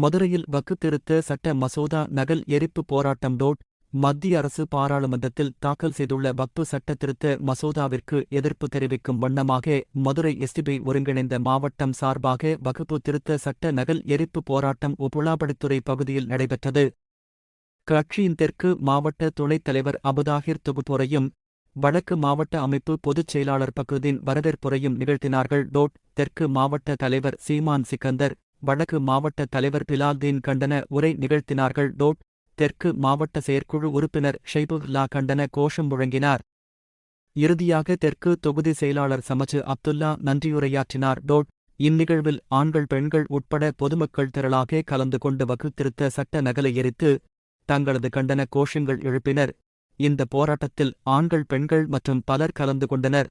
மதுரையில் வக்கு திருத்த சட்ட மசோதா நகல் எரிப்பு போராட்டம் டோட் மத்திய அரசு பாராளுமன்றத்தில் தாக்கல் செய்துள்ள வக்பு சட்ட திருத்த மசோதாவிற்கு எதிர்ப்பு தெரிவிக்கும் வண்ணமாக மதுரை எஸ்டிபி ஒருங்கிணைந்த மாவட்டம் சார்பாக வகுப்பு திருத்த சட்ட நகல் எரிப்பு போராட்டம் உப்புலாபடித்துறை பகுதியில் நடைபெற்றது. கட்சியின் தெற்கு மாவட்ட துணைத் தலைவர் அபுதாகிர் தொகுப்புரையும் வடக்கு மாவட்ட அமைப்பு பொதுச் செயலாளர் பகுதியின் வரவேற்புரையும் நிகழ்த்தினார்கள். டோட் தெற்கு மாவட்ட தலைவர் சீமான் சிக்கந்தர் வடக்கு மாவட்ட தலைவர் பிலால்தீன் கண்டன உரை நிகழ்த்தினார்கள். டோட் தெற்கு மாவட்ட செயற்குழு உறுப்பினர் ஷைபுல்லா கண்டன கோஷம் முழங்கினார். இறுதியாக தெற்கு தொகுதி செயலாளர் சமச்சு அப்துல்லா நன்றியுரையாற்றினார். டோட் இந்நிகழ்வில் ஆண்கள் பெண்கள் உட்பட பொதுமக்கள் திரளாக கலந்து கொண்டு வகுத்திருத்த சட்ட நகலை எரித்து தங்களது கண்டன கோஷங்கள் எழுப்பினர். இந்த போராட்டத்தில் ஆண்கள் பெண்கள் மற்றும் பலர் கலந்து கொண்டனர்.